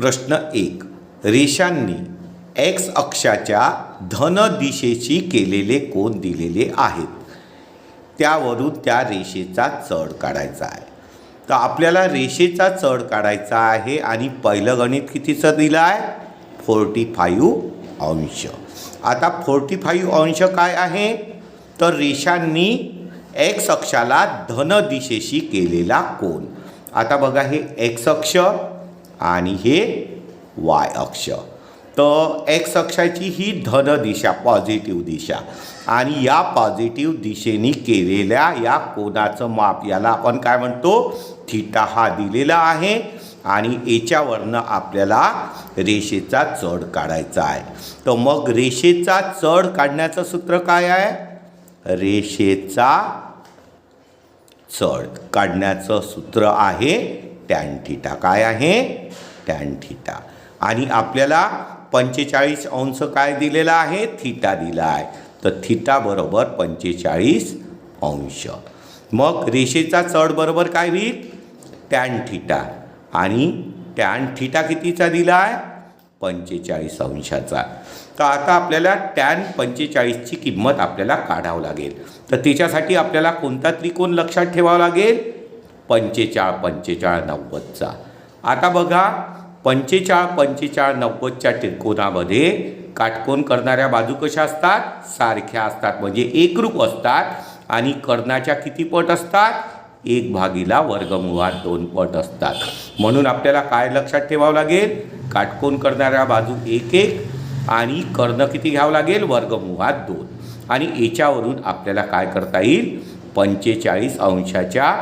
प्रश्न एक. रेषांनी एक्स अक्षाच्या धन दिशेशी केलेले कोण दिलेले आहेत. त्यावरून त्या रेषेचा चढ काढायचा आहे. तर आपल्याला रेषेचा चढ काढायचा आहे आणि पहिलं गणित कितीचं दिलं आहे? फोर्टी फाईव्ह अंश. आता फोर्टी फाईव्ह अंश काय आहे? तर रेषांनी एक्स अक्षाला धन दिशेशी केलेला कोण आता बघा हे एक्स अक्ष आणि हे वाय अक्ष. तर एक्स अक्षाची ही धन दिशा पॉझिटिव्ह दिशा. आणि या पॉझिटिव्ह दिशेने केलेल्या या कोणाचं माप याला आपण काय म्हणतो? थिटा हा दिलेला आहे आणि याच्यावरनं आपल्याला रेषेचा चढ काढायचा आहे. तर मग रेषेचा चढ काढण्याचं सूत्र काय आहे? रेषेचा चढ काढण्याचं सूत्र आहे टॅन थिटा. काय आहे? Tan theta. आणि आपल्याला पंचेचाळीस अंश काय दिलेला आहे? थिटा दिला आहे. तर थिटा बरोबर पंचेचाळीस अंश. मग रेषेचा चढ बरोबर काय होईल? Tan theta. आणि टॅन थिटा कितीचा दिला आहे? पंचेचाळीस अंशाचा. तर आता आपल्याला टॅन पंचेचाळीसची किंमत आपल्याला काढावं लागेल. तर त्याच्यासाठी आपल्याला कोणता त्रिकोण लक्षात ठेवावा लागेल? पंचेचाळ पंचेचाळ नव्वदचा आता बघा पंचेचाळ पंचेचाळ नव्वदच्या त्रिकोणामध्ये काटकोन करणाऱ्या बाजू कशा असतात? सारख्या असतात. म्हणजे एकरूप असतात आणि कर्णाच्या किती पट असतात? एक भागीला वर्गमुळात दोन पट असतात. म्हणून आपल्याला काय लक्षात ठेवावं लागेल? काटकोन करणाऱ्या बाजू एक एक आणि कर्ण किती घ्यावं लागेल? वर्गमुळात दोन. आणि याच्यावरून आपल्याला काय करता येईल? पंचेचाळीस अंशाच्या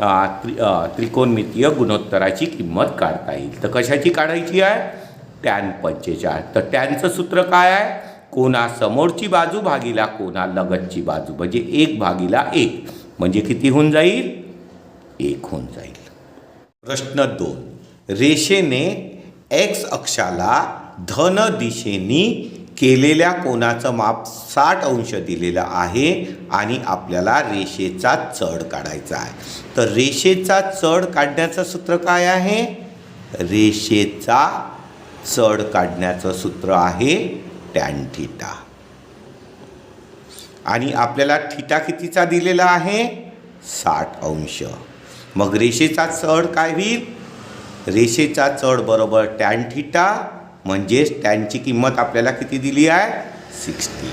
त्रि त्रिकोणमितीय गुणोत्तराची किंमत काढता येईल. तर कशाची काढायची आहे? टॅन पंचेचाळीस तर टॅनचं सूत्र काय आहे? कोणा समोरची बाजू भागीला कोणा लगतची बाजू. म्हणजे एक भागीला एक. म्हणजे किती होऊन जाईल? एक होऊन जाईल. प्रश्न दोन. रेषेने एक्स अक्षाला धन दिशेनी केलेल्या कोणाचं माप साठ अंश दिलेलं आहे आणि आपल्याला रेषेचा चढ काढायचा आहे. तर रेषेचा चढ काढण्याचं सूत्र काय आहे? रेषेचा चढ काढण्याचं सूत्र आहे टॅन थिटा आणि आपल्याला थिटा कितीचा दिलेला आहे? साठ अंश. मग रेषेचा चढ काय होईल? रेषेचा चढ बरोबर टॅन थिटा म्हणजेच टॅनची किंमत आपल्याला किती दिली आहे? सिक्स्टी.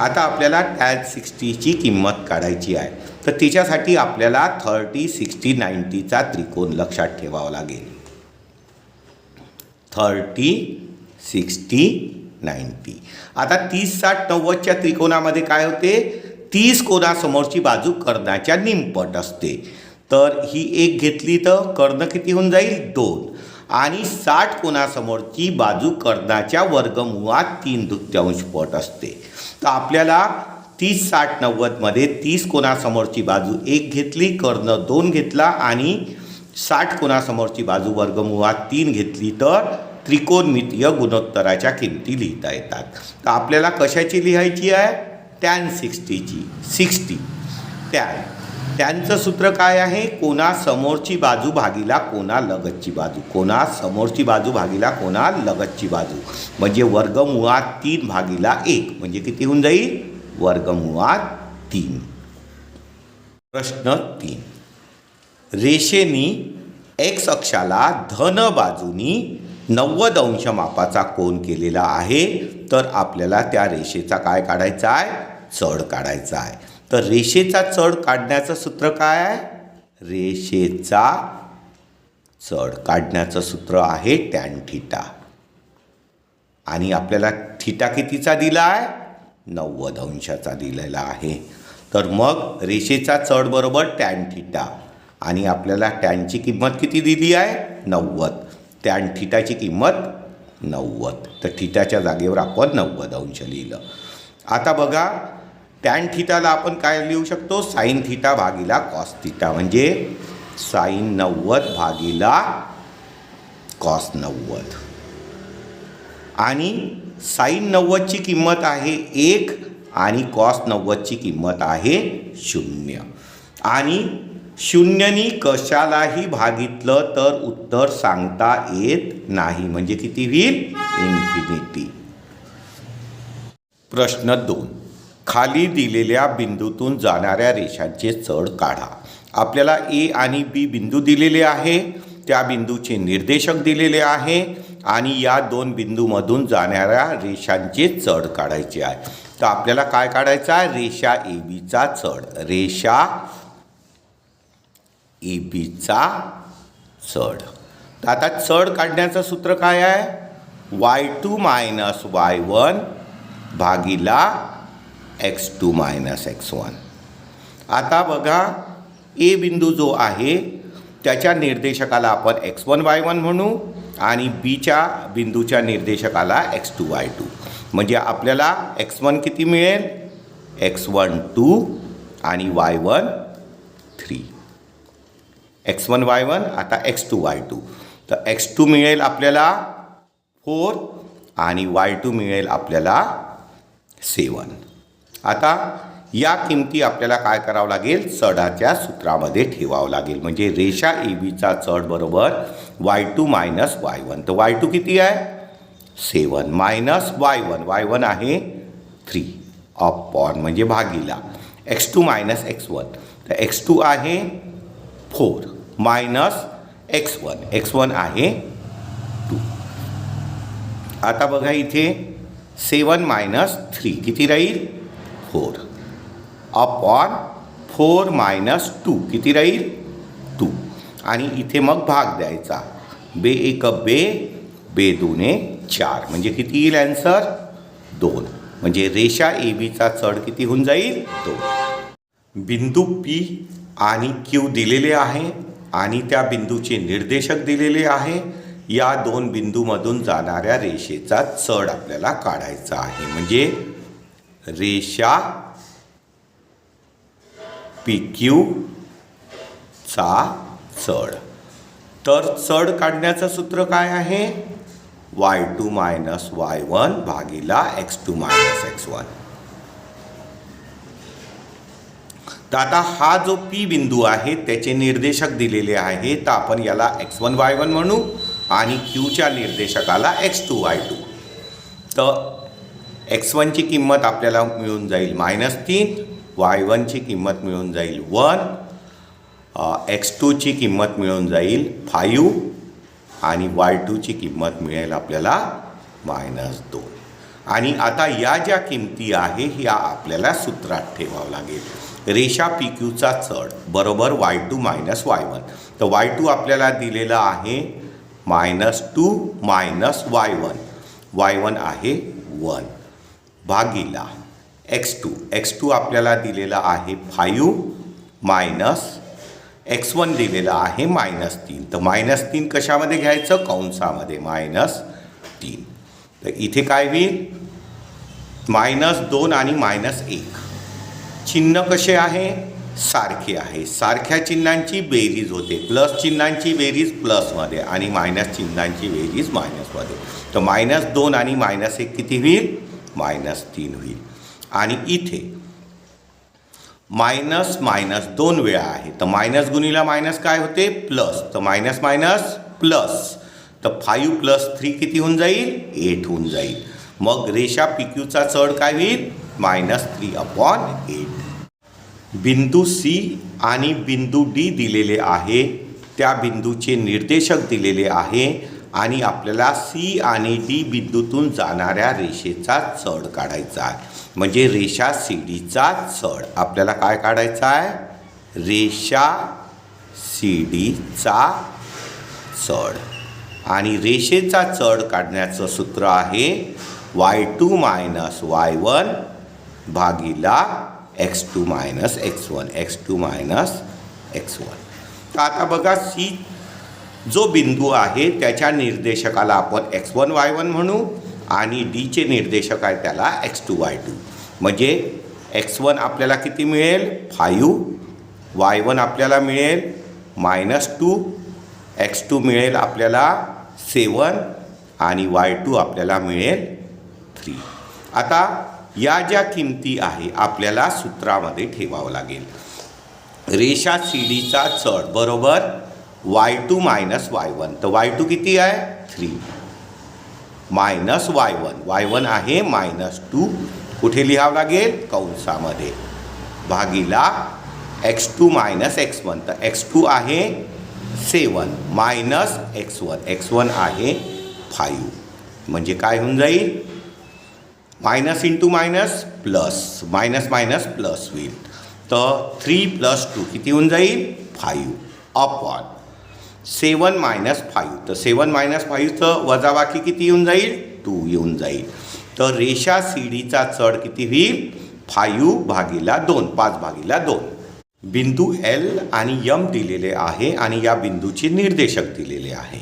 आता आपल्याला टॅन सिक्स्टीची किंमत काढायची आहे. तर तिच्यासाठी आपल्याला थर्टी सिक्स्टी नाईन्टीचा त्रिकोण लक्षात ठेवावा लागेल. थर्टी सिक्स्टी नाईन्टी आता तीस साठ नव्वदच्या त्रिकोणामध्ये काय होते? तीस कोणासमोरची बाजू कर्णाच्या निमपट असते. तर ही एक घेतली तर कर्ण किती होऊन जाईल? दोन. आणि साठ कोणासमोरची बाजू कर्णाच्या वर्गमुळात तीन तृतीयांश पट असते. तर आपल्याला तीस साठ नव्वदमध्ये तीस कोणासमोरची बाजू एक घेतली कर्ण दोन घेतला आणि साठ कोणासमोरची बाजू वर्गमुळात तीन घेतली तर त्रिकोणमितीय गुणोत्तराच्या किमती लिहिता येतात. तर आपल्याला कशाची लिहायची आहे? टॅन सिक्स्टीची सिक्स्टी. टॅन. त्यांचं सूत्र काय आहे? कोणा समोरची बाजू भागीला कोणा लगतची बाजू. कोणा समोरची बाजू भागीला कोणा लगतची बाजू. म्हणजे वर्गमुळात तीन भागीला एक. म्हणजे किती होऊन जाईल? वर्गमुळात तीन. प्रश्न तीन. रेषेनी एक्स अक्षाला धन बाजूनी नव्वद अंश मापाचा कोण केलेला आहे. तर आपल्याला त्या रेषेचा काय काढायचा आहे? चढ काढायचा आहे. तर रेषेचा चढ काढण्याचं सूत्र काय आहे? रेषेचा चढ काढण्याचं सूत्र आहे टॅन थिटा. आणि आपल्याला थिटा कितीचा दिला आहे? नव्वद अंशाचा दिलेला आहे. तर मग रेषेचा चढ बरोबर टॅन थिटा. आणि आपल्याला टॅनची किंमत किती दिली आहे? नव्वद. टॅन थिटाची किंमत नव्वद. तर थिटाच्या जागेवर आपण नव्वद अंश लिहिलं. आता बघा टॅन थिटाला आपण काय लिहू शकतो? साईन थिटा भागीला कॉस थिटा म्हणजे साईन नव्वद भागीला कॉस नव्वद. आणि साईन नव्वदची किंमत आहे एक आणि कॉस नव्वदची किंमत आहे शून्य. आणि शून्यनी कशालाही भागितलं तर उत्तर सांगता येत नाही. म्हणजे किती होईल? इन्फिनिटी प्रश्न दोन. खाली दिलेल्या बिंदूतून जाणाऱ्या रेषांचे चढ काढा. आपल्याला ए आणि बी बिंदू दिलेले आहे. त्या बिंदूचे निर्देशक दिलेले आहे आणि या दोन बिंदूमधून जाणाऱ्या रेषांचे चढ काढायचे आहे. तर आपल्याला काय काढायचं आहे? रेषा ए बीचा चढ. रेषा ए बीचा चढ. तर आता चढ काढण्याचं सूत्र काय आहे? Y two minus y one भागीला x two minus x one आता बघा ए बिंदू जो आहे त्याच्या निर्देशकाला आपण एक्स वन वाय वन म्हणू आणि बीच्या बिंदूच्या निर्देशकाला एक्स टू वाय टू म्हणजे आपल्याला एक्स वन किती मिळेल? एक्स वन टू आणि y one three x one y one आता एक्स टू वाय टू तर एक्स टू मिळेल आपल्याला फोर आणि वाय टू मिळेल आपल्याला सेवन आता या किमती आपल्याला काय करावं लागेल? चढाच्या सूत्रामध्ये ठेवावं लागेल. म्हणजे रेषा ए बीचा चढ बरोबर y two minus y one तर वाय टू किती आहे? Seven minus y one y one आहे थ्री अपॉन म्हणजे भागीला. X two minus x one तर एक्स टू आहे four minus x one x one आहे टू आता बघा इथे सेवन मायनस थ्री किती राहील? Four upon four minus two किती राहील? टू आणि इथे मग भाग द्यायचा. बे एक बे बे दोने चार. म्हणजे किती येईल अँसर दोन. म्हणजे रेषा ए बीचा चढ किती होऊन जाईल? दोन. बिंदू पी आणि क्यू दिलेले आहे आणि त्या बिंदूचे निर्देशक दिलेले आहे. या दोन बिंदूमधून जाणाऱ्या रेषेचा चढ आपल्याला काढायचा आहे. म्हणजे रेषा पी क्यू चा चढ. तर चढ काढण्याचं सूत्र काय आहे? Y two minus y one भागीला x two minus x one. तर आता हा जो पी बिंदू आहे त्याचे निर्देशक दिलेले आहे तर आपण याला एक्स वन वाय वन म्हणू आणि क्यूच्या निर्देशकाला एक्स टू वाय टू. तर एक्स वनची किंमत आपल्याला मिळून जाईल मायनस तीन वाय वनची किंमत मिळून जाईल वन एक्स टूची किंमत मिळून जाईल फायू आणि वाय टूची किंमत मिळेल आपल्याला मायनस दोन. आणि आता या ज्या किमती आहे ह्या आपल्याला सूत्रात ठेवावं लागेल. रेषा पी क्यूचा चढ बरोबर y two minus y one तर वाय टू आपल्याला दिलेला आहे minus two minus y one y one आहे वन भागीला. एक्स टू एक्स टू आपल्याला दिलेला आहे फायू मायनस एक्स वन दिलेला आहे मायनस तीन. तर मायनस तीन कशामध्ये घ्यायचं? कंसामध्ये. मायनस तीन. तर इथे काय होईल? मायनस दोन आणि मायनस एक. चिन्ह कसे आहे? सारखे आहे. सारख्या चिन्हांची बेरीज होते. प्लस चिन्हांची बेरीज प्लसमध्ये आणि मायनस चिन्हांची बेरीज मायनसमध्ये तर मायनस दोन आणि मायनस एक किती होईल? मायनस तीन होईल. आणि इथे मायनस मायनस दोन वेळा आहे. तर मायनस गुणीला मायनस काय होते? प्लस. तर मायनस मायनस प्लस. तर फाईव्ह प्लस थ्री किती होऊन जाईल? एट होऊन जाईल. मग रेषा पी क्यूचा चढ काय होईल? Minus three upon eight. बिंदू सी आणि बिंदू डी दिलेले आहे. त्या बिंदूचे निर्देशक दिलेले आहे. आणि आपल्याला सी आणि डी बिंदूतून जाणाऱ्या रेषेचा चढ काढायचा आहे. म्हणजे रेषा सी डीचा चढ. आपल्याला काय काढायचा आहे? रेषा सी डीचा चढ. आणि रेषेचा चढ काढण्याचं सूत्र आहे y two minus y one भागीला x two minus x one x two minus x one तर आता बघा सी जो बिंदू आहे त्याच्या निर्देशकाला आपण एक्स वन वाय वन म्हणू आणि डीचे निर्देशक आहे त्याला एक्स टू वाय टू म्हणजे एक्स वन आपल्याला किती मिळेल? फायू वाय वन आपल्याला मिळेल मायनस टू एक्स टू मिळेल आपल्याला सेवन आणि वाय टू आपल्याला मिळेल थ्री आता या ज्या किमती आहे आपल्याला सूत्रामध्ये ठेवावं लागेल. रेषा सी डीचा चढ बरोबर? Y two minus y one तर वाय टू किती आहे? Three minus y one y one आहे मायनस टू कुठे लिहावं लागेल? कंसामध्ये. भागीला x two minus x one तर एक्स टू आहे seven minus x one x one आहे फाईव्ह म्हणजे काय होऊन जाईल? Minus into minus plus minus minus plus होईल. तर थ्री प्लस टू किती होऊन जाईल? Five upon seven minus five. तर सेवन मायनस फाईव्हचं वजाबाकी किती येऊन जाईल? टू येऊन जाईल. तर रेषा सी डीचा चढ किती होईल? फाईव्ह भागीला दोन पाच भागीला दोन. बिंदू एल आणि यम दिलेले आहे आणि या बिंदूचे निर्देशक दिलेले आहे.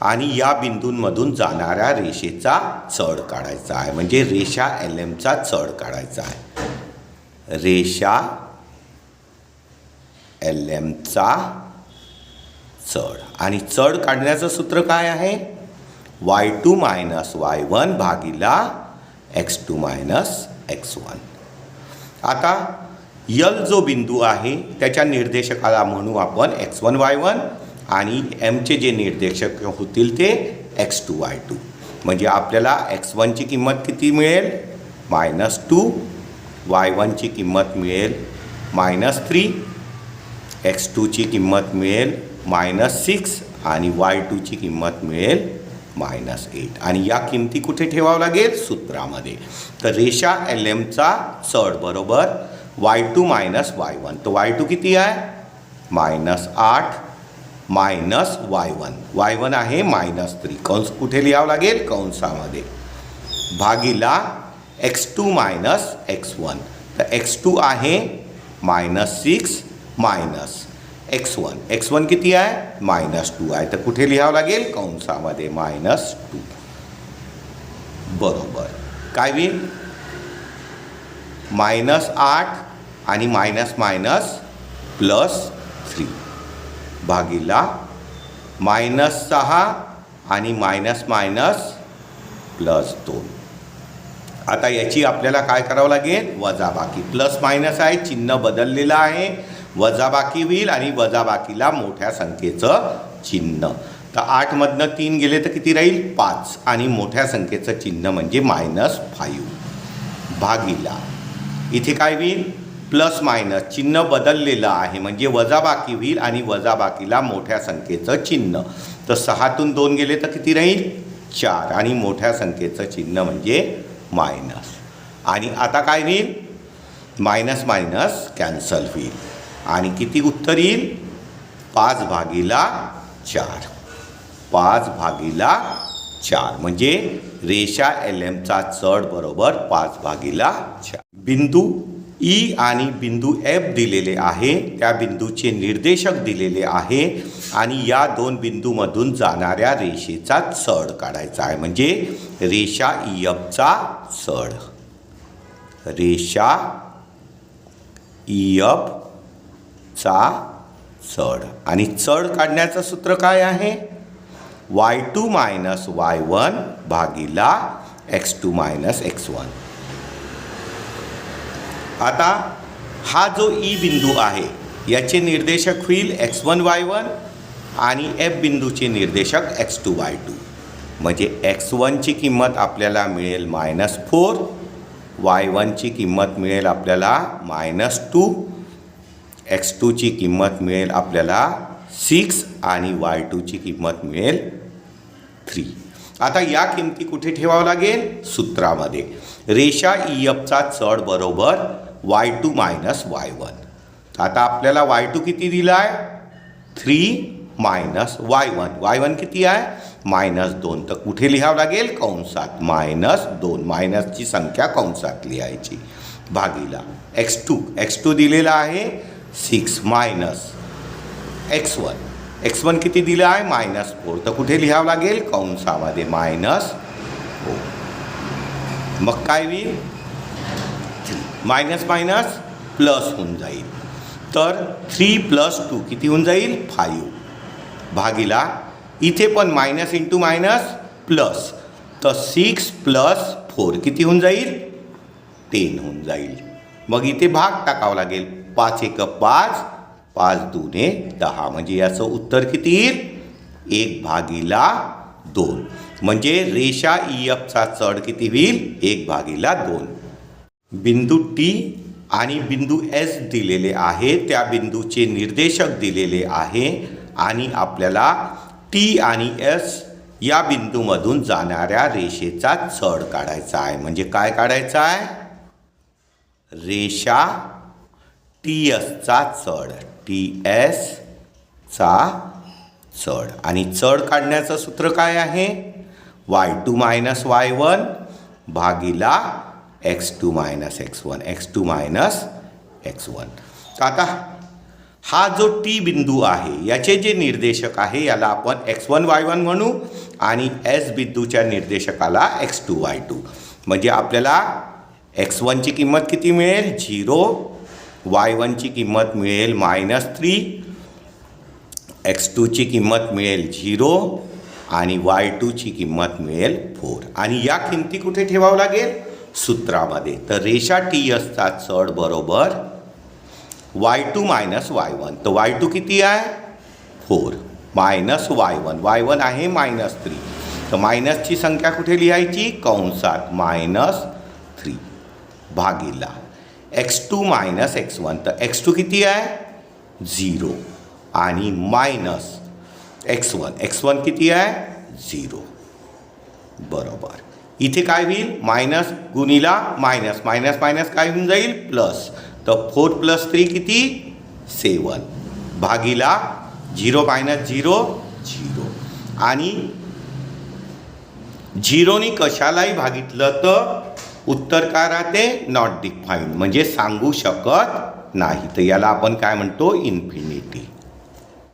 आणि या बिंदूंमधून जाणाऱ्या रेषेचा चढ काढायचा आहे. म्हणजे रेषा एल एमचा चढ काढायचा आहे. रेषा एल एमचा चढ. आणि चढ काढण्याचं सूत्र काय आहे? Y two minus Y one भागीला X two minus X one आता यल जो बिंदू आहे त्याच्या निर्देशकाला म्हणू आपण एक्स वन वाय वन आणि एमचे जे निर्देशक होतील ते एक्स टू वाय टू म्हणजे आपल्याला एक्स वनची किंमत किती मिळेल? मायनस टू वाय वनची किंमत मिळेल मायनस थ्री एक्स टूची किंमत मिळेल मायनस सिक्स आणि वाय टूची किंमत मिळेल मायनस एट. आणि या किमती कुठे ठेवावं लागेल? सूत्रामध्ये. तर रेषा एल एमचा चढ बरोबर Y two minus Y one. तर वाय टू किती आहे? मायनस आठ minus Y one. Y one आहे मायनस थ्री. कंस कुठे लिहावं लागेल? कंसामध्ये. भागीला X two minus X one. तर एक्स टू आहे minus six minus X one X one किती आहे? मायनस टू आहे. तर कुठे लिहावं लागेल? कंसामध्ये मायनस टू बरोबर. काय होईल? मायनस आठ आणि मायनस मायनस प्लस थ्री भागीला मायनस सहा आणि मायनस मायनस प्लस दोन. आता याची आपल्याला काय करावं लागेल? वजाबाकी. प्लस मायनस आहे चिन्ह बदललेलं आहे. वजाबाकी होईल आणि वजाबाकीला मोठ्या संख्येचं चिन्ह. तर आठमधनं तीन गेले तर किती राहील? पाच. आणि मोठ्या संख्येचं चिन्ह म्हणजे मायनस फाईव्ह भागीला. इथे काय होईल? प्लस मायनस चिन्ह बदललेलं आहे. म्हणजे वजाबाकी होईल आणि वजाबाकीला मोठ्या संख्येचं चिन्ह. तर सहातून दोन गेले तर किती राहील? चार. आणि मोठ्या संख्येचं चिन्ह म्हणजे मायनस आणि आता काय होईल? मायनस मायनस कॅन्सल होईल. आणि किती उत्तर येईल? पाच भागीला चार. पाच भागीला चार. म्हणजे रेषा एल एमचा चढ बरोबर पाच भागीला चार. बिंदू ई आणि बिंदू एफ दिलेले आहे. त्या बिंदूचे निर्देशक दिलेले आहे. आणि या दोन बिंदूमधून जाणाऱ्या रेषेचा चढ काढायचा आहे. म्हणजे रेषा ई एफचा चढ. रेषा ई एफ चा चढ. आणि चढ काढण्याचं सूत्र काय आहे? Y two minus Y one भागीला X two minus X one. आता हा जो ई बिंदू आहे याचे निर्देशक होईल एक्स वन वाय वन आणि एफ बिंदूचे निर्देशक एक्स टू वाय टू. म्हणजे एक्स वनची किंमत आपल्याला मिळेल मायनस फोर वाय वनची किंमत मिळेल आपल्याला मायनस टू एक्स टूची किंमत मिळेल आपल्याला सिक्स आणि वाय टूची किंमत मिळेल थ्री आता या किमती कुठे ठेवावं लागेल? सूत्रामध्ये. रेषा ई एफचा चढ बरोबर Y two minus Y one आता आपल्याला वाय टू किती दिला आहे three minus Y one Y one किती आहे? मायनस दोन. तर कुठे लिहावं लागेल? कंसात. मायनस दोन. मायनसची संख्या कंसात लिहायची. भागीला. एक्स टू एक्स टू दिलेला आहे. Six minus X one. X one किती दिलं आहे? Minus four. तर कुठे लिहावं लागेल? कंसामध्ये मायनस फोर. मग काय होईल? मायनस मायनस प्लस होऊन जाईल. तर थ्री प्लस टू किती होऊन जाईल? फाईव्ह. भागीला इथे पण मायनस इंटू मायनस प्लस. तर सिक्स प्लस फोर किती होऊन जाईल? टेन होऊन जाईल. मग इथे भाग टाकावा लागेल. पाच एक पाच पाच दुने दहा. म्हणजे याचं उत्तर किती? येईल एक भागीला दोन. म्हणजे रेषा ई एफचा चढ किती होईल? एक भागीला दोन. बिंदू टी आणि बिंदू एस दिलेले आहे. त्या बिंदूचे निर्देशक दिलेले आहे. आणि आपल्याला टी आणि एस या बिंदूमधून जाणाऱ्या रेषेचा चढ काढायचा आहे. म्हणजे काय काढायचा आहे? रेषा टी एसचा चढ. टी एसचा चढ. आणि चढ काढण्याचं सूत्र काय आहे? Y two minus Y one भागीला X two minus X one X two minus X one आता हा जो टी बिंदू आहे याचे जे निर्देशक आहे याला आपण एक्स वन वाय वन म्हणू आणि एस बिंदूच्या निर्देशकाला एक्स टू वाय टू म्हणजे आपल्याला एक्स वनची किंमत किती मिळेल? झिरो वाय वनची किंमत मिळेल मायनस थ्री एक्स टूची किंमत मिळेल झिरो आणि वाय टूची किंमत मिळेल फोर. आणि या किमती कुठे ठेवावं लागेल? सूत्रामध्ये. तर रेषा टी एसचा चढ बरोबर Y two minus Y one. तर वाय टू किती आहे? Four. Minus Y one. Y one आहे मायनस थ्री. तर मायनसची संख्या कुठे लिहायची? कंसात मायनस थ्री. भागीला. X two minus X one तर एक्स टू किती आहे? झिरो आणि minus X one X one किती आहे? झिरो बरोबर. इथे काय होईल? मायनस गुणीला मायनस मायनस मायनस काय होऊन जाईल? प्लस तर फोर प्लस थ्री किती? सेवन भागीला झिरो मायनस झिरो झिरो आणि झिरोनी कशालाही भागितलं तर उत्तर काय राहते? नॉट डिफाईन म्हणजे सांगू शकत नाही. तर याला आपण काय म्हणतो? इन्फिनिटी